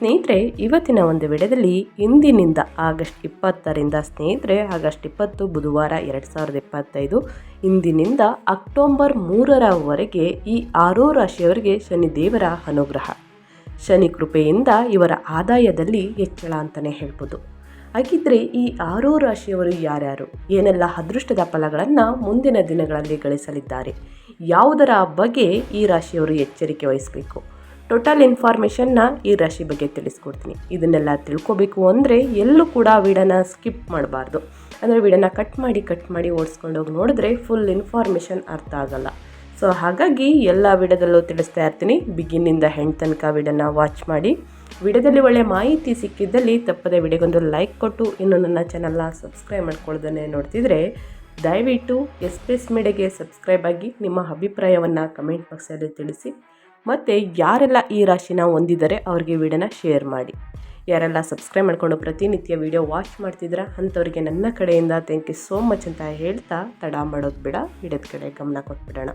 ಸ್ನೇಹಿತರೆ, ಇವತ್ತಿನ ಒಂದು ವಿಡಿಯೋದಲ್ಲಿ ಇಂದಿನಿಂದ ಆಗಸ್ಟ್ ಇಪ್ಪತ್ತರಿಂದ ಸ್ನೇಹಿತರೆ, ಆಗಸ್ಟ್ ಇಪ್ಪತ್ತು, ಬುಧವಾರ ಎರಡು ಸಾವಿರದ ಇಪ್ಪತ್ತೈದು, ಇಂದಿನಿಂದ ಅಕ್ಟೋಬರ್ ಮೂರರವರೆಗೆ ಈ ಆರೋ ರಾಶಿಯವರಿಗೆ ಶನಿದೇವರ ಅನುಗ್ರಹ. ಶನಿ ಕೃಪೆಯಿಂದ ಇವರ ಆದಾಯದಲ್ಲಿ ಹೆಚ್ಚಳ ಅಂತಲೇ ಹೇಳ್ಬೋದು. ಹಾಗಿದ್ರೆ ಈ ಆರೋ ರಾಶಿಯವರು ಯಾರ್ಯಾರು? ಏನೆಲ್ಲ ಅದೃಷ್ಟದ ಫಲಗಳನ್ನು ಮುಂದಿನ ದಿನಗಳಲ್ಲಿ ಗಳಿಸಲಿದ್ದಾರೆ? ಯಾವುದರ ಬಗ್ಗೆ ಈ ರಾಶಿಯವರು ಎಚ್ಚರಿಕೆ ವಹಿಸಬೇಕು? ಟೋಟಲ್ ಇನ್ಫಾರ್ಮೇಷನ್ನ ಈ ರಾಶಿ ಬಗ್ಗೆ ತಿಳಿಸ್ಕೊಡ್ತೀನಿ. ಇದನ್ನೆಲ್ಲ ತಿಳ್ಕೊಬೇಕು ಅಂದರೆ ಎಲ್ಲೂ ಕೂಡ ವಿಡನ ಸ್ಕಿಪ್ ಮಾಡಬಾರ್ದು. ಅಂದರೆ ವಿಡನ ಕಟ್ ಮಾಡಿ ಕಟ್ ಮಾಡಿ ಓಡಿಸ್ಕೊಂಡೋಗಿ ನೋಡಿದ್ರೆ ಫುಲ್ ಇನ್ಫಾರ್ಮೇಷನ್ ಅರ್ಥ ಆಗಲ್ಲ. ಸೊ ಹಾಗಾಗಿ ಎಲ್ಲ ವಿಡದಲ್ಲೂ ತಿಳಿಸ್ತಾ ಇರ್ತೀನಿ. ಬಿಗಿನಿಂದ ಹೆಣ್ ತನಕ ವಿಡನ್ನು ವಾಚ್ ಮಾಡಿ. ವಿಡಿಯೋದಲ್ಲಿ ಒಳ್ಳೆ ಮಾಹಿತಿ ಸಿಕ್ಕಿದ್ದಲ್ಲಿ ತಪ್ಪದೆ ವಿಡಿಯೋಗೊಂದು ಲೈಕ್ ಕೊಟ್ಟು ಇನ್ನು ನನ್ನ ಚಾನಲ್ನ ಸಬ್ಸ್ಕ್ರೈಬ್ ಮಾಡ್ಕೊಳ್ಳೋದನ್ನೇ ನೋಡ್ತಿದ್ರೆ ದಯವಿಟ್ಟು ಎಸ್ ಪಿ ಎಸ್ ಮೀಡಿಯಾಗೆ ಸಬ್ಸ್ಕ್ರೈಬ್ ಆಗಿ ನಿಮ್ಮ ಅಭಿಪ್ರಾಯವನ್ನು ಕಮೆಂಟ್ ಬಾಕ್ಸಲ್ಲಿ ತಿಳಿಸಿ. ಮತ್ತು ಯಾರೆಲ್ಲ ಈ ರಾಶಿನ ಹೊಂದಿದ್ದಾರೆ ಅವ್ರಿಗೆ ವಿಡಿಯೋನ ಶೇರ್ ಮಾಡಿ. ಯಾರೆಲ್ಲ ಸಬ್ಸ್ಕ್ರೈಬ್ ಮಾಡಿಕೊಂಡು ಪ್ರತಿನಿತ್ಯ ವಿಡಿಯೋ ವಾಚ್ ಮಾಡ್ತಿದ್ರ ಅಂಥವ್ರಿಗೆ ನನ್ನ ಕಡೆಯಿಂದ ಥ್ಯಾಂಕ್ ಯು ಸೋ ಮಚ್ ಅಂತ ಹೇಳ್ತಾ ತಡ ಮಾಡೋದು ಬಿಡ, ವಿಡಿಯೋದ ಕಡೆ ಗಮನ ಕೊಟ್ಬಿಡೋಣ.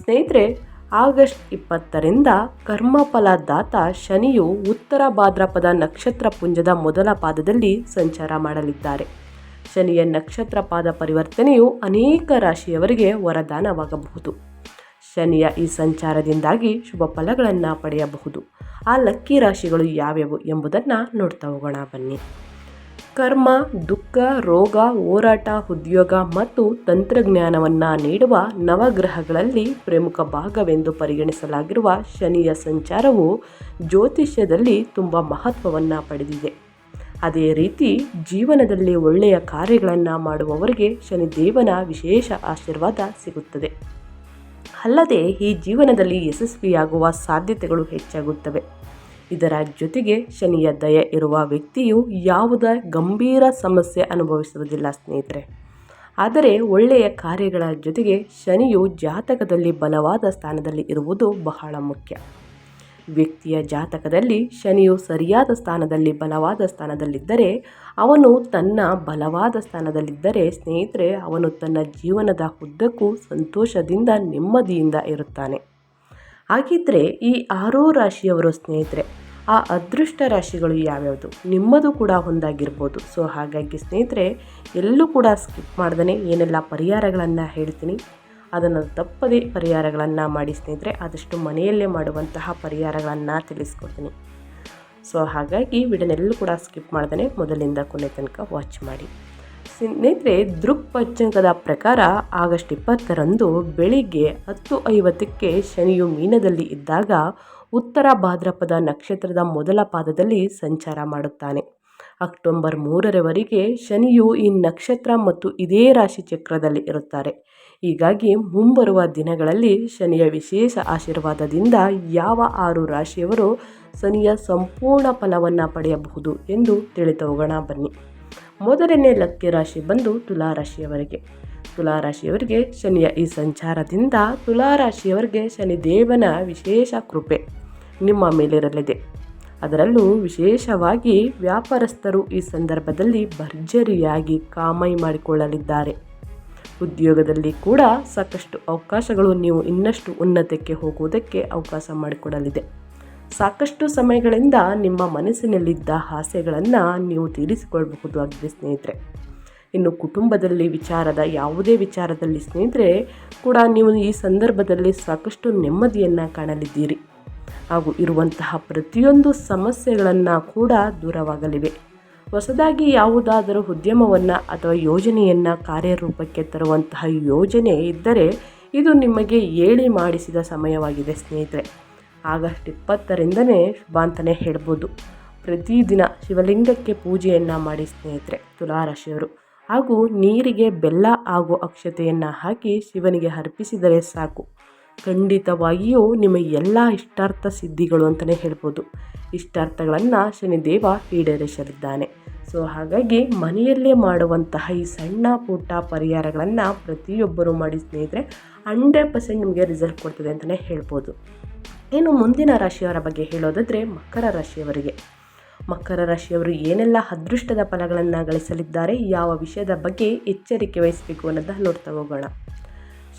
ಸ್ನೇಹಿತರೆ, ಆಗಸ್ಟ್ ಇಪ್ಪತ್ತರಿಂದ ಕರ್ಮಫಲದಾತ ಶನಿಯು ಉತ್ತರ ಭಾದ್ರಪದ ನಕ್ಷತ್ರ ಪುಂಜದ ಮೊದಲ ಪಾದದಲ್ಲಿ ಸಂಚಾರ ಮಾಡಲಿದ್ದಾರೆ. ಶನಿಯ ನಕ್ಷತ್ರ ಪಾದ ಪರಿವರ್ತನೆಯು ಅನೇಕ ರಾಶಿಯವರಿಗೆ ವರದಾನವಾಗಬಹುದು. ಶನಿಯ ಈ ಸಂಚಾರದಿಂದಾಗಿ ಶುಭ ಫಲಗಳನ್ನು ಪಡೆಯಬಹುದು. ಆ ಲಕ್ಕಿ ರಾಶಿಗಳು ಯಾವ್ಯಾವು ಎಂಬುದನ್ನು ನೋಡ್ತಾ ಹೋಗೋಣ ಬನ್ನಿ. ಕರ್ಮ, ದುಃಖ, ರೋಗ, ಹೋರಾಟ, ಉದ್ಯೋಗ ಮತ್ತು ತಂತ್ರಜ್ಞಾನವನ್ನು ನೀಡುವ ನವಗ್ರಹಗಳಲ್ಲಿ ಪ್ರಮುಖ ಭಾಗವೆಂದು ಪರಿಗಣಿಸಲಾಗಿರುವ ಶನಿಯ ಸಂಚಾರವು ಜ್ಯೋತಿಷ್ಯದಲ್ಲಿ ತುಂಬ ಮಹತ್ವವನ್ನು ಪಡೆದಿದೆ. ಅದೇ ರೀತಿ ಜೀವನದಲ್ಲಿ ಒಳ್ಳೆಯ ಕಾರ್ಯಗಳನ್ನು ಮಾಡುವವರಿಗೆ ಶನಿದೇವನ ವಿಶೇಷ ಆಶೀರ್ವಾದ ಸಿಗುತ್ತದೆ. ಅಲ್ಲದೆ ಈ ಜೀವನದಲ್ಲಿ ಯಶಸ್ವಿಯಾಗುವ ಸಾಧ್ಯತೆಗಳು ಹೆಚ್ಚಾಗುತ್ತವೆ. ಇದರ ಜೊತೆಗೆ ಶನಿಯ ದಯ ಇರುವ ವ್ಯಕ್ತಿಯು ಯಾವುದೇ ಗಂಭೀರ ಸಮಸ್ಯೆ ಅನುಭವಿಸುವುದಿಲ್ಲ ಸ್ನೇಹಿತರೆ. ಆದರೆ ಒಳ್ಳೆಯ ಕಾರ್ಯಗಳ ಜೊತೆಗೆ ಶನಿಯು ಜಾತಕದಲ್ಲಿ ಬಲವಾದ ಸ್ಥಾನದಲ್ಲಿ ಇರುವುದು ಬಹಳ ಮುಖ್ಯ. ವ್ಯಕ್ತಿಯ ಜಾತಕದಲ್ಲಿ ಶನಿಯು ಸರಿಯಾದ ಸ್ಥಾನದಲ್ಲಿ ಬಲವಾದ ಸ್ಥಾನದಲ್ಲಿದ್ದರೆ, ಅವನು ತನ್ನ ಬಲವಾದ ಸ್ಥಾನದಲ್ಲಿದ್ದರೆ ಸ್ನೇಹಿತರೆ, ಅವನು ತನ್ನ ಜೀವನದ ಉದ್ದಕ್ಕೂ ಸಂತೋಷದಿಂದ ನೆಮ್ಮದಿಯಿಂದ ಇರುತ್ತಾನೆ. ಹಾಗಿದ್ದರೆ ಈ ಆರೋ ರಾಶಿಯವರು ಸ್ನೇಹಿತರೆ, ಆ ಅದೃಷ್ಟ ರಾಶಿಗಳು ಯಾವ್ಯಾವುದು? ನಿಮ್ಮದು ಕೂಡ ಒಂದಾಗಿರ್ಬೋದು. ಸೊ ಹಾಗಾಗಿ ಸ್ನೇಹಿತರೆ, ಎಲ್ಲೂ ಕೂಡ ಸ್ಕಿಪ್ ಮಾಡ್ದೇ ಏನೆಲ್ಲ ಪರಿಹಾರಗಳನ್ನು ಹೇಳ್ತೀನಿ. ಅದನ್ನು ತಪ್ಪದೇ ಪರಿಹಾರಗಳನ್ನು ಮಾಡಿ ಸ್ನೇಹಿತರೆ, ಆದಷ್ಟು ಮನೆಯಲ್ಲೇ ಮಾಡುವಂತಹ ಪರಿಹಾರಗಳನ್ನು ತಿಳಿಸ್ಕೊಡ್ತೀನಿ. ಸೊ, ಹಾಗಾಗಿ ವಿಡಿಯೋನೆಲ್ಲೂ ಕೂಡ ಸ್ಕಿಪ್ ಮಾಡ್ದೇ ಮೊದಲಿಂದ ಕೊನೆ ತನಕ ವಾಚ್ ಮಾಡಿ. ಸ್ನೇಹಿತರೆ, ದೃಕ್ ಪಂಚಾಂಗದ ಪ್ರಕಾರ ಆಗಸ್ಟ್ ಇಪ್ಪತ್ತರಂದು ಬೆಳಿಗ್ಗೆ ಹತ್ತು ಐವತ್ತಕ್ಕೆ ಶನಿಯು ಮೀನದಲ್ಲಿ ಇದ್ದಾಗ ಉತ್ತರ ಭಾದ್ರಪದ ನಕ್ಷತ್ರದ ಮೊದಲ ಪಾದದಲ್ಲಿ ಸಂಚಾರ ಮಾಡುತ್ತಾನೆ. ಅಕ್ಟೋಬರ್ ಮೂರರವರೆಗೆ ಶನಿಯು ಈ ನಕ್ಷತ್ರ ಮತ್ತು ಇದೇ ರಾಶಿ ಚಕ್ರದಲ್ಲಿ ಇರುತ್ತಾರೆ. ಹೀಗಾಗಿ ಮುಂಬರುವ ದಿನಗಳಲ್ಲಿ ಶನಿಯ ವಿಶೇಷ ಆಶೀರ್ವಾದದಿಂದ ಯಾವ ಆರು ರಾಶಿಯವರು ಶನಿಯ ಸಂಪೂರ್ಣ ಫಲವನ್ನು ಪಡೆಯಬಹುದು ಎಂದು ತಿಳಿದು ಹೋಗೋಣ ಬನ್ನಿ. ಮೊದಲನೇ ಲಕ್ಕಿ ರಾಶಿ ಬಂದು ತುಲಾರಾಶಿಯವರಿಗೆ ತುಲಾರಾಶಿಯವರಿಗೆ ಶನಿಯ ಈ ಸಂಚಾರದಿಂದ ತುಲಾರಾಶಿಯವರಿಗೆ ಶನಿದೇವನ ವಿಶೇಷ ಕೃಪೆ ನಿಮ್ಮ ಮೇಲಿರಲಿದೆ. ಅದರಲ್ಲೂ ವಿಶೇಷವಾಗಿ ವ್ಯಾಪಾರಸ್ಥರು ಈ ಸಂದರ್ಭದಲ್ಲಿ ಭರ್ಜರಿಯಾಗಿ ಕಾಮೈ ಮಾಡಿಕೊಳ್ಳಲಿದ್ದಾರೆ. ಉದ್ಯೋಗದಲ್ಲಿ ಕೂಡ ಸಾಕಷ್ಟು ಅವಕಾಶಗಳು ನೀವು ಇನ್ನಷ್ಟು ಉನ್ನತಕ್ಕೆ ಹೋಗುವುದಕ್ಕೆ ಅವಕಾಶ ಮಾಡಿಕೊಡಲಿದೆ. ಸಾಕಷ್ಟು ಸಮಯಗಳಿಂದ ನಿಮ್ಮ ಮನಸ್ಸಿನಲ್ಲಿದ್ದ ಆಸೆಗಳನ್ನು ನೀವು ತೀರಿಸಿಕೊಳ್ಳಬಹುದು ಆಗಿದೆ ಸ್ನೇಹಿತರೆ. ಇನ್ನು ಕುಟುಂಬದಲ್ಲಿ ವಿಚಾರದ, ಯಾವುದೇ ವಿಚಾರದಲ್ಲಿ ಸ್ನೇಹಿತರೆ, ಕೂಡ ನೀವು ಈ ಸಂದರ್ಭದಲ್ಲಿ ಸಾಕಷ್ಟು ನೆಮ್ಮದಿಯನ್ನು ಕಾಣಲಿದ್ದೀರಿ. ಹಾಗೂ ಇರುವಂತಹ ಪ್ರತಿಯೊಂದು ಸಮಸ್ಯೆಗಳನ್ನು ಕೂಡ ದೂರವಾಗಲಿವೆ. ಹೊಸದಾಗಿ ಯಾವುದಾದರೂ ಉದ್ಯಮವನ್ನು ಅಥವಾ ಯೋಜನೆಯನ್ನು ಕಾರ್ಯರೂಪಕ್ಕೆ ತರುವಂತಹ ಯೋಜನೆ ಇದ್ದರೆ ಇದು ನಿಮಗೆ ಹೇಳಿ ಮಾಡಿಸಿದ ಸಮಯವಾಗಿದೆ, ಸ್ನೇಹಿತರೆ. ಆಗಸ್ಟ್ ಇಪ್ಪತ್ತರಿಂದನೇ ಶುಭ ಅಂತಲೇ ಹೇಳ್ಬೋದು. ಪ್ರತಿದಿನ ಶಿವಲಿಂಗಕ್ಕೆ ಪೂಜೆಯನ್ನು ಮಾಡಿ, ಸ್ನೇಹಿತರೆ, ತುಲಾರಾಶಿಯವರು. ಹಾಗೂ ನೀರಿಗೆ ಬೆಲ್ಲ ಹಾಗೂ ಅಕ್ಷತೆಯನ್ನು ಹಾಕಿ ಶಿವನಿಗೆ ಅರ್ಪಿಸಿದರೆ ಸಾಕು. ಖಂಡಿತವಾಗಿಯೂ ನಿಮ್ಮ ಎಲ್ಲ ಇಷ್ಟಾರ್ಥ ಸಿದ್ಧಿಗಳು ಅಂತಲೇ ಹೇಳ್ಬೋದು. ಇಷ್ಟಾರ್ಥಗಳನ್ನು ಶನಿದೇವ ಈಡೇರಿಸಲಿದ್ದಾನೆ. ಸೊ, ಹಾಗಾಗಿ ಮನೆಯಲ್ಲೇ ಮಾಡುವಂತಹ ಈ ಸಣ್ಣ ಪುಟ್ಟ ಪರಿಹಾರಗಳನ್ನು ಪ್ರತಿಯೊಬ್ಬರು ಮಾಡಿ ಸ್ನೇಹಿತರೆ ಹಂಡ್ರೆಡ್ ಪರ್ಸೆಂಟ್ ನಿಮಗೆ ರಿಸಲ್ಟ್ ಕೊಡ್ತದೆ ಅಂತಲೇ ಹೇಳ್ಬೋದು. ಇನ್ನು ಮುಂದಿನ ರಾಶಿಯವರ ಬಗ್ಗೆ ಹೇಳೋದಾದರೆ ಮಕರ ರಾಶಿಯವರಿಗೆ. ಮಕರ ರಾಶಿಯವರು ಏನೆಲ್ಲ ಅದೃಷ್ಟದ ಫಲಗಳನ್ನು ಗಳಿಸಲಿದ್ದಾರೆ, ಯಾವ ವಿಷಯದ ಬಗ್ಗೆ ಎಚ್ಚರಿಕೆ ವಹಿಸಬೇಕು ಅನ್ನೋದನ್ನ ನೋಡ್ತಾ ಹೋಗೋಣ.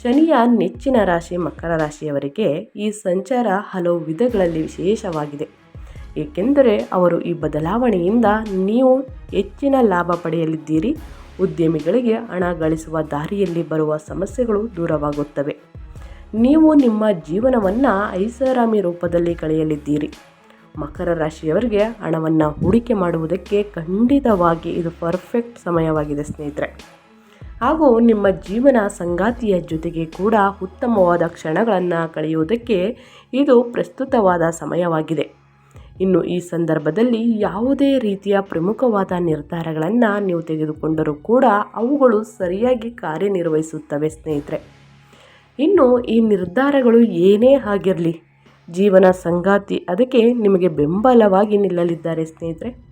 ಶನಿಯ ನೆಚ್ಚಿನ ರಾಶಿ ಮಕರ ರಾಶಿಯವರಿಗೆ ಈ ಸಂಚಾರ ಹಲವು ವಿಧಗಳಲ್ಲಿ ವಿಶೇಷವಾಗಿದೆ. ಏಕೆಂದರೆ ಅವರು ಈ ಬದಲಾವಣೆಯಿಂದ ನೀವು ಹೆಚ್ಚಿನ ಲಾಭ ಪಡೆಯಲಿದ್ದೀರಿ. ಉದ್ಯಮಿಗಳಿಗೆ ಹಣ ಗಳಿಸುವ ದಾರಿಯಲ್ಲಿ ಬರುವ ಸಮಸ್ಯೆಗಳು ದೂರವಾಗುತ್ತವೆ. ನೀವು ನಿಮ್ಮ ಜೀವನವನ್ನು ಐಷಾರಾಮಿ ರೂಪದಲ್ಲಿ ಕಳೆಯಲಿದ್ದೀರಿ. ಮಕರ ರಾಶಿಯವರಿಗೆ ಹಣವನ್ನು ಹೂಡಿಕೆ ಮಾಡುವುದಕ್ಕೆ ಖಂಡಿತವಾಗಿ ಇದು ಪರ್ಫೆಕ್ಟ್ ಸಮಯವಾಗಿದೆ ಸ್ನೇಹಿತರೆ. ಹಾಗೂ ನಿಮ್ಮ ಜೀವನ ಸಂಗಾತಿಯ ಜೊತೆಗೆ ಕೂಡ ಉತ್ತಮವಾದ ಕ್ಷಣಗಳನ್ನು ಕಳೆಯುವುದಕ್ಕೆ ಇದು ಪ್ರಸ್ತುತವಾದ ಸಮಯವಾಗಿದೆ. ಇನ್ನು ಈ ಸಂದರ್ಭದಲ್ಲಿ ಯಾವುದೇ ರೀತಿಯ ಪ್ರಮುಖವಾದ ನಿರ್ಧಾರಗಳನ್ನು ನೀವು ತೆಗೆದುಕೊಂಡರೂ ಕೂಡ ಅವುಗಳು ಸರಿಯಾಗಿ ಕಾರ್ಯನಿರ್ವಹಿಸುತ್ತವೆ, ಸ್ನೇಹಿತರೆ. ಇನ್ನು ಈ ನಿರ್ಧಾರಗಳು ಏನೇ ಆಗಿರಲಿ, ಜೀವನ ಸಂಗಾತಿ ಅದಕ್ಕೆ ನಿಮಗೆ ಬೆಂಬಲವಾಗಿ ನಿಲ್ಲಲಿದ್ದಾರೆ, ಸ್ನೇಹಿತರೆ.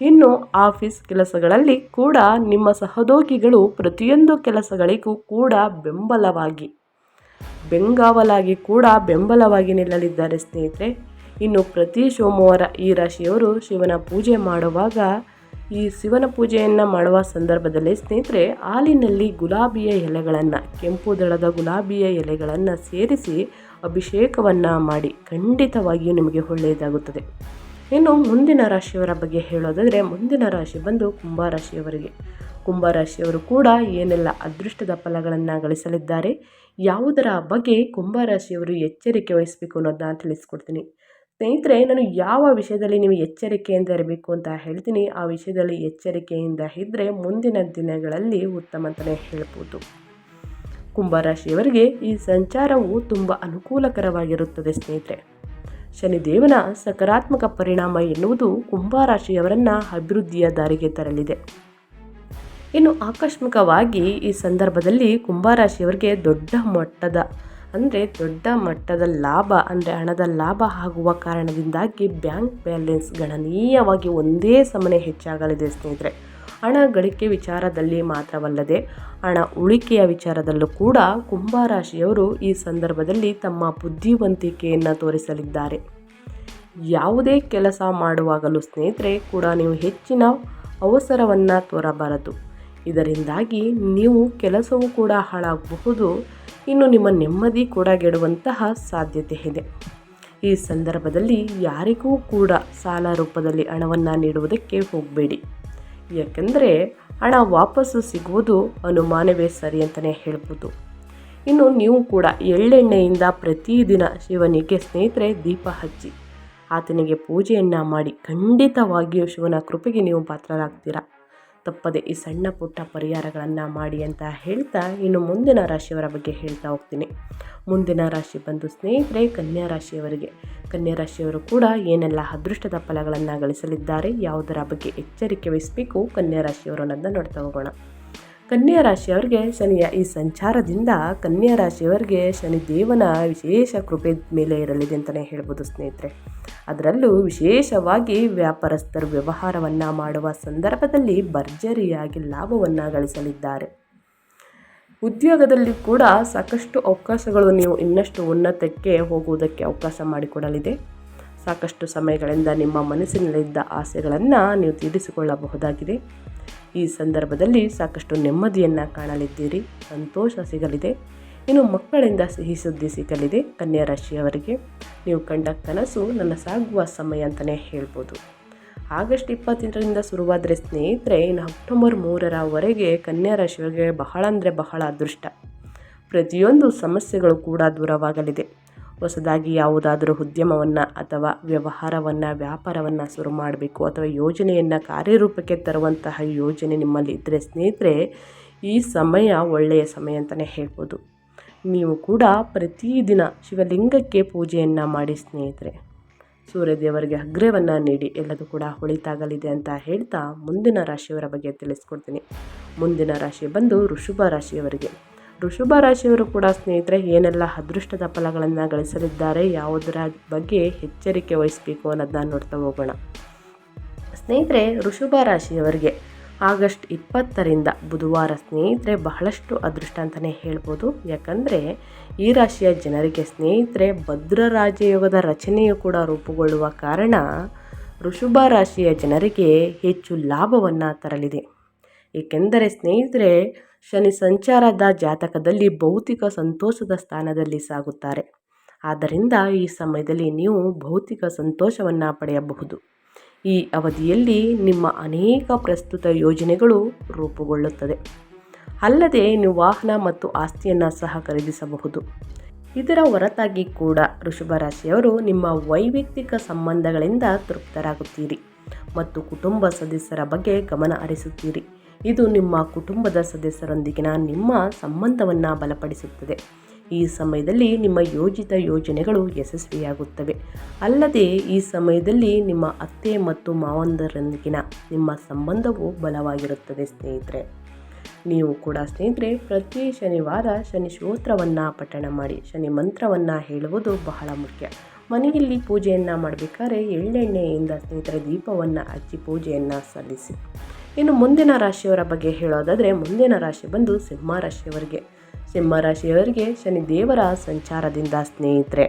ಇನ್ನು ಆಫೀಸ್ ಕೆಲಸಗಳಲ್ಲಿ ಕೂಡ ನಿಮ್ಮ ಸಹೋದ್ಯೋಗಿಗಳು ಪ್ರತಿಯೊಂದು ಕೆಲಸಗಳಿಗೂ ಕೂಡ ಬೆಂಬಲವಾಗಿ, ಬೆಂಗಾವಲಾಗಿ ಕೂಡ ಬೆಂಬಲವಾಗಿ ನಿಲ್ಲಲಿದ್ದಾರೆ ಸ್ನೇಹಿತರೆ. ಇನ್ನು ಪ್ರತಿ ಸೋಮವಾರ ಈ ರಾಶಿಯವರು ಶಿವನ ಪೂಜೆ ಮಾಡುವಾಗ, ಈ ಶಿವನ ಪೂಜೆಯನ್ನು ಮಾಡುವ ಸಂದರ್ಭದಲ್ಲಿ ಸ್ನೇಹಿತರೆ, ಹಾಲಿನಲ್ಲಿ ಗುಲಾಬಿಯ ಎಲೆಗಳನ್ನು, ಕೆಂಪು ದಳದ ಗುಲಾಬಿಯ ಎಲೆಗಳನ್ನು ಸೇರಿಸಿ ಅಭಿಷೇಕವನ್ನು ಮಾಡಿ ಖಂಡಿತವಾಗಿಯೂ ನಿಮಗೆ ಒಳ್ಳೆಯದಾಗುತ್ತದೆ. ಇನ್ನು ಮುಂದಿನ ರಾಶಿಯವರ ಬಗ್ಗೆ ಹೇಳೋದಾದರೆ ಮುಂದಿನ ರಾಶಿ ಬಂದು ಕುಂಭರಾಶಿಯವರಿಗೆ ಕುಂಭರಾಶಿಯವರು ಕೂಡ ಏನೆಲ್ಲ ಅದೃಷ್ಟದ ಫಲಗಳನ್ನು ಗಳಿಸಲಿದ್ದಾರೆ, ಯಾವುದರ ಬಗ್ಗೆ ಕುಂಭರಾಶಿಯವರು ಎಚ್ಚರಿಕೆ ವಹಿಸಬೇಕು ಅನ್ನೋದನ್ನ ತಿಳಿಸ್ಕೊಡ್ತೀನಿ. ಸ್ನೇಹಿತರೆ, ನಾನು ಯಾವ ವಿಷಯದಲ್ಲಿ ನೀವು ಎಚ್ಚರಿಕೆಯಿಂದ ಇರಬೇಕು ಅಂತ ಹೇಳ್ತೀನಿ, ಆ ವಿಷಯದಲ್ಲಿ ಎಚ್ಚರಿಕೆಯಿಂದ ಇದ್ದರೆ ಮುಂದಿನ ದಿನಗಳಲ್ಲಿ ಉತ್ತಮ ಅಂತಲೇ ಹೇಳ್ಬೋದು. ಕುಂಭರಾಶಿಯವರಿಗೆ ಈ ಸಂಚಾರವು ತುಂಬ ಅನುಕೂಲಕರವಾಗಿರುತ್ತದೆ ಸ್ನೇಹಿತರೆ. ಶನಿದೇವನ ಸಕಾರಾತ್ಮಕ ಪರಿಣಾಮ ಎನ್ನುವುದು ಕುಂಭರಾಶಿಯವರನ್ನು ಅಭಿವೃದ್ಧಿಯ ದಾರಿಗೆ ತರಲಿದೆ. ಇನ್ನು ಆಕಸ್ಮಿಕವಾಗಿ ಈ ಸಂದರ್ಭದಲ್ಲಿ ಕುಂಭರಾಶಿಯವರಿಗೆ ದೊಡ್ಡ ಮಟ್ಟದ, ಅಂದರೆ ದೊಡ್ಡ ಮಟ್ಟದ ಲಾಭ, ಅಂದರೆ ಹಣದ ಲಾಭ ಆಗುವ ಕಾರಣದಿಂದಾಗಿ ಬ್ಯಾಂಕ್ ಬ್ಯಾಲೆನ್ಸ್ ಗಣನೀಯವಾಗಿ ಒಂದೇ ಸಮನೆ ಹೆಚ್ಚಾಗಲಿದೆ ಸ್ನೇಹಿತರೆ. ಹಣ ಗಳಿಕೆ ವಿಚಾರದಲ್ಲಿ ಮಾತ್ರವಲ್ಲದೆ ಹಣ ಉಳಿಕೆಯ ವಿಚಾರದಲ್ಲೂ ಕೂಡ ಕುಂಭರಾಶಿಯವರು ಈ ಸಂದರ್ಭದಲ್ಲಿ ತಮ್ಮ ಬುದ್ಧಿವಂತಿಕೆಯನ್ನು ತೋರಿಸಲಿದ್ದಾರೆ. ಯಾವುದೇ ಕೆಲಸ ಮಾಡುವಾಗಲೂ ಸ್ನೇಹಿತರೆ ಕೂಡ ನೀವು ಹೆಚ್ಚಿನ ಅವಸರವನ್ನು ತೋರಬಾರದು. ಇದರಿಂದಾಗಿ ನೀವು ಕೆಲಸವೂ ಕೂಡ ಹಾಳಾಗಬಹುದು. ಇನ್ನು ನಿಮ್ಮ ನೆಮ್ಮದಿ ಕೂಡ ಗೆಡುವಂತಹ ಸಾಧ್ಯತೆ ಇದೆ. ಈ ಸಂದರ್ಭದಲ್ಲಿ ಯಾರಿಗೂ ಕೂಡ ಸಾಲ ರೂಪದಲ್ಲಿ ಹಣವನ್ನು ನೀಡುವುದಕ್ಕೆ ಹೋಗಬೇಡಿ. ಯಾಕೆಂದರೆ ಹಣ ವಾಪಸ್ಸು ಸಿಗುವುದು ಅನುಮಾನವೇ ಸರಿ ಅಂತಲೇ ಹೇಳ್ಬೋದು. ಇನ್ನು ನೀವು ಕೂಡ ಎಳ್ಳೆಣ್ಣೆಯಿಂದ ಪ್ರತಿದಿನ ಶಿವನಿಗೆ ಸ್ನೇಹಿತರೆ ದೀಪ ಹಚ್ಚಿ, ಆತನಿಗೆ ಪೂಜೆಯನ್ನು ಮಾಡಿ ಖಂಡಿತವಾಗಿಯೂ ಶಿವನ ಕೃಪೆಗೆ ನೀವು ಪಾತ್ರರಾಗ್ತೀರಾ. ತಪ್ಪದೆ ಈ ಸಣ್ಣ ಪುಟ್ಟ ಪರಿಹಾರಗಳನ್ನು ಮಾಡಿ ಅಂತ ಹೇಳ್ತಾ ಇನ್ನು ಮುಂದಿನ ರಾಶಿಯವರ ಬಗ್ಗೆ ಹೇಳ್ತಾ ಹೋಗ್ತೀನಿ. ಮುಂದಿನ ರಾಶಿ ಬಂದು ಸ್ನೇಹಿತರೆ, ಕನ್ಯಾ ರಾಶಿಯವರಿಗೆ. ಕನ್ಯಾ ರಾಶಿಯವರು ಕೂಡ ಏನೆಲ್ಲ ಅದೃಷ್ಟದ ಫಲಗಳನ್ನು ಗಳಿಸಲಿದ್ದಾರೆ, ಯಾವುದರ ಬಗ್ಗೆ ಎಚ್ಚರಿಕೆ ವಹಿಸಬೇಕು, ಕನ್ಯಾ ರಾಶಿಯವರು ಅನ್ನೋದನ್ನ ನೋಡ್ತಾ ಹೋಗೋಣ. ಕನ್ಯಾ ರಾಶಿಯವರಿಗೆ ಶನಿಯ ಈ ಸಂಚಾರದಿಂದ ಕನ್ಯಾ ರಾಶಿಯವರಿಗೆ ಶನಿ ದೇವನ ವಿಶೇಷ ಕೃಪೆ ಮೇಲೆ ಇರಲಿದೆ ಅಂತಲೇ ಹೇಳ್ಬೋದು ಸ್ನೇಹಿತರೆ. ಅದರಲ್ಲೂ ವಿಶೇಷವಾಗಿ ವ್ಯಾಪಾರಸ್ಥರು ವ್ಯವಹಾರವನ್ನು ಮಾಡುವ ಸಂದರ್ಭದಲ್ಲಿ ಭರ್ಜರಿಯಾಗಿ ಲಾಭವನ್ನು ಗಳಿಸಲಿದ್ದಾರೆ. ಉದ್ಯೋಗದಲ್ಲಿ ಕೂಡ ಸಾಕಷ್ಟು ಅವಕಾಶಗಳು ನೀವು ಇನ್ನಷ್ಟು ಉನ್ನತಕ್ಕೆ ಹೋಗುವುದಕ್ಕೆ ಅವಕಾಶ ಮಾಡಿಕೊಡಲಿದೆ. ಸಾಕಷ್ಟು ಸಮಯಗಳಿಂದ ನಿಮ್ಮ ಮನಸ್ಸಿನಲ್ಲಿದ್ದ ಆಸೆಗಳನ್ನು ನೀವು ತೀರಿಸಿಕೊಳ್ಳಬಹುದಾಗಿದೆ. ಈ ಸಂದರ್ಭದಲ್ಲಿ ಸಾಕಷ್ಟು ನೆಮ್ಮದಿಯನ್ನು ಕಾಣಲಿದ್ದೀರಿ. ಸಂತೋಷ ಸಿಗಲಿದೆ. ಇನ್ನು ಮಕ್ಕಳಿಂದ ಸಿಹಿ ಸುದ್ದಿ ಸಿಗಲಿದೆ ಕನ್ಯಾ ರಾಶಿಯವರಿಗೆ. ನೀವು ಕಂಡ ಕನಸು ನನ್ನ ಸಾಗುವ ಸಮಯ ಅಂತಲೇ ಹೇಳ್ಬೋದು. ಆಗಸ್ಟ್ ಇಪ್ಪತ್ತೆಂಟರಿಂದ ಶುರುವಾದರೆ ಸ್ನೇಹಿತರೆ, ಇನ್ನು ಅಕ್ಟೋಬರ್ ಮೂರರವರೆಗೆ ಕನ್ಯಾ ರಾಶಿಯವರಿಗೆ ಬಹಳ ಅಂದರೆ ಬಹಳ ಅದೃಷ್ಟ. ಪ್ರತಿಯೊಂದು ಸಮಸ್ಯೆಗಳು ಕೂಡ ದೂರವಾಗಲಿದೆ. ಹೊಸದಾಗಿ ಯಾವುದಾದರೂ ಉದ್ಯಮವನ್ನು ಅಥವಾ ವ್ಯವಹಾರವನ್ನು, ವ್ಯಾಪಾರವನ್ನು ಶುರು ಮಾಡಬೇಕು ಅಥವಾ ಯೋಜನೆಯನ್ನು ಕಾರ್ಯರೂಪಕ್ಕೆ ತರುವಂತಹ ಯೋಜನೆ ನಿಮ್ಮಲ್ಲಿ ಇದ್ದರೆ ಸ್ನೇಹಿತರೆ, ಈ ಸಮಯ ಒಳ್ಳೆಯ ಸಮಯ ಅಂತಲೇ ಹೇಳ್ಬೋದು. ನೀವು ಕೂಡ ಪ್ರತಿದಿನ ಶಿವಲಿಂಗಕ್ಕೆ ಪೂಜೆಯನ್ನು ಮಾಡಿ ಸ್ನೇಹಿತರೆ. ಸೂರ್ಯದೇವರಿಗೆ ಅಗ್ರವನ್ನು ನೀಡಿ ಎಲ್ಲದೂ ಕೂಡ ಒಳಿತಾಗಲಿದೆ ಅಂತ ಹೇಳ್ತಾ ಮುಂದಿನ ರಾಶಿಯವರ ಬಗ್ಗೆ ತಿಳಿಸ್ಕೊಡ್ತೀನಿ. ಮುಂದಿನ ರಾಶಿ ಬಂದು ಋಷಭ ರಾಶಿಯವರಿಗೆ. ಋಷಭ ರಾಶಿಯವರು ಕೂಡ ಸ್ನೇಹಿತರೆ, ಏನೆಲ್ಲ ಅದೃಷ್ಟದ ಫಲಗಳನ್ನು ಗಳಿಸಲಿದ್ದಾರೆ, ಯಾವುದರ ಬಗ್ಗೆ ಎಚ್ಚರಿಕೆ ವಹಿಸಬೇಕು ಅನ್ನೋದನ್ನ ನೋಡ್ತಾ ಹೋಗೋಣ. ಸ್ನೇಹಿತರೆ ವೃಷಭ ರಾಶಿಯವರಿಗೆ ಆಗಸ್ಟ್ ಇಪ್ಪತ್ತರಿಂದ ಬುಧವಾರ ಸ್ನೇಹಿತರೆ ಬಹಳಷ್ಟು ಅದೃಷ್ಟ ಅಂತಲೇ ಹೇಳ್ಬೋದು. ಯಾಕಂದರೆ, ಈ ರಾಶಿಯ ಜನರಿಗೆ ಸ್ನೇಹಿತರೆ, ಭದ್ರ ರಾಜಯೋಗದ ರಚನೆಯು ಕೂಡ ರೂಪುಗೊಳ್ಳುವ ಕಾರಣ ವೃಷಭ ರಾಶಿಯ ಜನರಿಗೆ ಹೆಚ್ಚು ಲಾಭವನ್ನು ತರಲಿದೆ. ಏಕೆಂದರೆ ಸ್ನೇಹಿತರೆ ಶನಿ ಸಂಚಾರದ ಜಾತಕದಲ್ಲಿ ಭೌತಿಕ ಸಂತೋಷದ ಸ್ಥಾನದಲ್ಲಿ ಸಾಗುತ್ತಾರೆ. ಆದ್ದರಿಂದ ಈ ಸಮಯದಲ್ಲಿ ನೀವು ಭೌತಿಕ ಸಂತೋಷವನ್ನು ಪಡೆಯಬಹುದು. ಈ ಅವಧಿಯಲ್ಲಿ ನಿಮ್ಮ ಅನೇಕ ಪ್ರಸ್ತುತ ಯೋಜನೆಗಳು ರೂಪುಗೊಳ್ಳುತ್ತದೆ. ಅಲ್ಲದೆ ನೀವು ವಾಹನ ಮತ್ತು ಆಸ್ತಿಯನ್ನು ಸಹ ಖರೀದಿಸಬಹುದು. ಇದರ ಹೊರತಾಗಿ ಕೂಡ ವೃಷಭ ರಾಶಿಯವರು ನಿಮ್ಮ ವೈಯಕ್ತಿಕ ಸಂಬಂಧಗಳಿಂದ ತೃಪ್ತರಾಗುತ್ತೀರಿ ಮತ್ತು ಕುಟುಂಬ ಸದಸ್ಯರ ಬಗ್ಗೆ ಗಮನ ಹರಿಸುತ್ತೀರಿ. ಇದು ನಿಮ್ಮ ಕುಟುಂಬದ ಸದಸ್ಯರೊಂದಿಗಿನ ನಿಮ್ಮ ಸಂಬಂಧವನ್ನು ಬಲಪಡಿಸುತ್ತದೆ. ಈ ಸಮಯದಲ್ಲಿ ನಿಮ್ಮ ಯೋಜಿತ ಯೋಜನೆಗಳು ಯಶಸ್ವಿಯಾಗುತ್ತವೆ. ಅಲ್ಲದೆ ಈ ಸಮಯದಲ್ಲಿ ನಿಮ್ಮ ಅತ್ತೆ ಮತ್ತು ಮಾವಂದರೊಂದಿಗಿನ ನಿಮ್ಮ ಸಂಬಂಧವು ಬಲವಾಗಿರುತ್ತದೆ, ಸ್ನೇಹಿತರೆ. ನೀವು ಕೂಡ ಸ್ನೇಹಿತರೆ, ಪ್ರತಿ ಶನಿವಾರ ಶನಿ ಸ್ತೋತ್ರವನ್ನು ಪಠಣ ಮಾಡಿ. ಶನಿ ಮಂತ್ರವನ್ನು ಹೇಳುವುದು ಬಹಳ ಮುಖ್ಯ. ಮನೆಯಲ್ಲಿ ಪೂಜೆಯನ್ನು ಮಾಡಬೇಕಾದ್ರೆ ಎಳ್ಳೆಣ್ಣೆಯಿಂದ ಸ್ನೇಹಿತರೆ ದೀಪವನ್ನು ಹಚ್ಚಿ ಪೂಜೆಯನ್ನು ಸಲ್ಲಿಸಿ. ಇನ್ನು ಮುಂದಿನ ರಾಶಿಯವರ ಬಗ್ಗೆ ಹೇಳೋದಾದರೆ ಮುಂದಿನ ರಾಶಿ ಬಂದು ಸಿಂಹ ರಾಶಿಯವರಿಗೆ. ಶನಿ ದೇವರ ಸಂಚಾರದಿಂದ ಸ್ನೇಹಿತರೆ,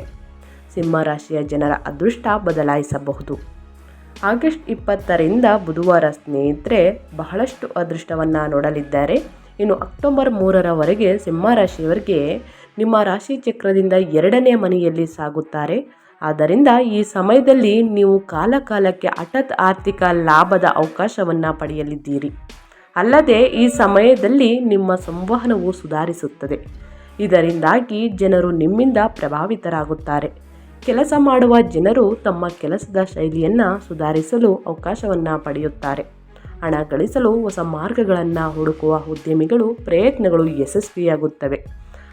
ಸಿಂಹ ರಾಶಿಯ ಜನರ ಅದೃಷ್ಟ ಬದಲಾಯಿಸಬಹುದು. ಆಗಸ್ಟ್ ಇಪ್ಪತ್ತರಿಂದ ಬುಧವಾರ ಸ್ನೇಹಿತರೆ, ಬಹಳಷ್ಟು ಅದೃಷ್ಟವನ್ನು ನೋಡಲಿದ್ದಾರೆ. ಇನ್ನು ಅಕ್ಟೋಬರ್ ಮೂರರವರೆಗೆ ಸಿಂಹರಾಶಿಯವರಿಗೆ ನಿಮ್ಮ ರಾಶಿ ಚಕ್ರದಿಂದ ಎರಡನೇ ಮನೆಯಲ್ಲಿ ಸಾಗುತ್ತಾರೆ. ಆದ್ದರಿಂದ ಈ ಸಮಯದಲ್ಲಿ ನೀವು ಕಾಲಕಾಲಕ್ಕೆ ಹಠಾತ್ ಆರ್ಥಿಕ ಲಾಭದ ಅವಕಾಶವನ್ನು ಪಡೆಯಲಿದ್ದೀರಿ. ಅಲ್ಲದೆ ಈ ಸಮಯದಲ್ಲಿ ನಿಮ್ಮ ಸಂವಹನವು ಸುಧಾರಿಸುತ್ತದೆ. ಇದರಿಂದಾಗಿ ಜನರು ನಿಮ್ಮಿಂದ ಪ್ರಭಾವಿತರಾಗುತ್ತಾರೆ. ಕೆಲಸ ಮಾಡುವ ಜನರು ತಮ್ಮ ಕೆಲಸದ ಶೈಲಿಯನ್ನು ಸುಧಾರಿಸಲು ಅವಕಾಶವನ್ನು ಪಡೆಯುತ್ತಾರೆ. ಹಣ ಗಳಿಸಲು ಹೊಸ ಮಾರ್ಗಗಳನ್ನು ಹುಡುಕುವ ಉದ್ಯಮಿಗಳು ಪ್ರಯತ್ನಗಳು ಯಶಸ್ವಿಯಾಗುತ್ತವೆ.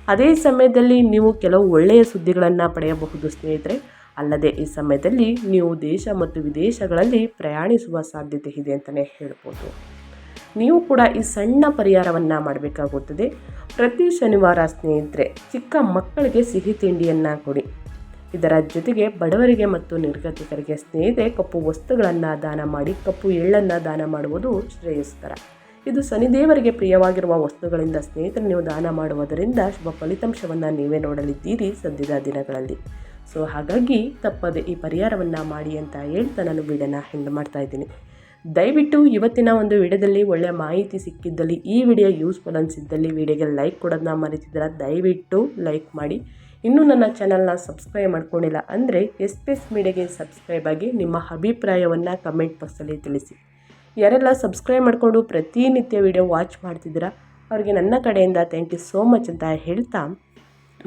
ಅದೇ ಸಮಯದಲ್ಲಿ ನೀವು ಕೆಲವು ಒಳ್ಳೆಯ ಸುದ್ದಿಗಳನ್ನು ಪಡೆಯಬಹುದು ಸ್ನೇಹಿತರೆ. ಅಲ್ಲದೆ ಈ ಸಮಯದಲ್ಲಿ ನೀವು ದೇಶ ಮತ್ತು ವಿದೇಶಗಳಲ್ಲಿ ಪ್ರಯಾಣಿಸುವ ಸಾಧ್ಯತೆ ಇದೆ ಅಂತಲೇ ಹೇಳ್ಬೋದು. ನೀವು ಕೂಡ ಈ ಸಣ್ಣ ಪರಿಹಾರವನ್ನು ಮಾಡಬೇಕಾಗುತ್ತದೆ. ಪ್ರತಿ ಶನಿವಾರ ಸ್ನೇಹಿತರೆ, ಚಿಕ್ಕ ಮಕ್ಕಳಿಗೆ ಸಿಹಿ ತಿಂಡಿಯನ್ನು ಕೊಡಿ. ಇದರ ಜೊತೆಗೆ ಬಡವರಿಗೆ ಮತ್ತು ನಿರ್ಗತಿಕರಿಗೆ ಸ್ನೇಹಿತರೆ, ಕಪ್ಪು ವಸ್ತುಗಳನ್ನು ದಾನ ಮಾಡಿ, ಕಪ್ಪು ಎಳ್ಳನ್ನು ದಾನ ಮಾಡುವುದು ಶ್ರೇಯಸ್ಕರ. ಇದು ಶನಿದೇವರಿಗೆ ಪ್ರಿಯವಾಗಿರುವ ವಸ್ತುಗಳಿಂದ ಸ್ನೇಹಿತರು, ನೀವು ದಾನ ಮಾಡುವುದರಿಂದ ಶುಭ ಫಲಿತಾಂಶವನ್ನು ನೀವೇ ನೋಡಲಿದ್ದೀರಿ. ಸದ್ಯದ ದಿನಗಳಲ್ಲಿ ಸೊ ಹಾಗಾಗಿ ತಪ್ಪದೆ ಈ ಪರಿಹಾರವನ್ನು ಮಾಡಿ ಅಂತ ಹೇಳ್ತಾ ನಾನು ವೀಡಿಯೋನ ಹೆಂಡ್ ಮಾಡ್ತಾ ಇದ್ದೀನಿ. ದಯವಿಟ್ಟು ಇವತ್ತಿನ ಒಂದು ವಿಡಿಯೋದಲ್ಲಿ ಒಳ್ಳೆಯ ಮಾಹಿತಿ ಸಿಕ್ಕಿದ್ದಲ್ಲಿ, ಈ ವಿಡಿಯೋ ಯೂಸ್ಫುಲ್ ಅನಿಸಿದ್ದಲ್ಲಿ ವಿಡಿಯೋಗೆ ಲೈಕ್ ಕೊಡೋದನ್ನ ಮರೆತಿದ್ದೀರ? ದಯವಿಟ್ಟು ಲೈಕ್ ಮಾಡಿ. ಇನ್ನೂ ನನ್ನ ಚಾನಲ್ನ ಸಬ್ಸ್ಕ್ರೈಬ್ ಮಾಡ್ಕೊಂಡಿಲ್ಲ ಅಂದರೆ ಎಸ್ ಪಿ ಎಸ್ ಮೀಡಿಯಾಗೆ ಸಬ್ಸ್ಕ್ರೈಬ್ ಆಗಿ ನಿಮ್ಮ ಅಭಿಪ್ರಾಯವನ್ನು ಕಮೆಂಟ್ ಬಾಕ್ಸಲ್ಲಿ ತಿಳಿಸಿ. ಯಾರೆಲ್ಲ ಸಬ್ಸ್ಕ್ರೈಬ್ ಮಾಡಿಕೊಂಡು ಪ್ರತಿನಿತ್ಯ ವಿಡಿಯೋ ವಾಚ್ ಮಾಡ್ತಿದ್ದೀರಾ? ಅವರಿಗೆ ನನ್ನ ಕಡೆಯಿಂದ ಥ್ಯಾಂಕ್ ಯು ಸೋ ಮಚ್ ಅಂತ ಹೇಳ್ತಾ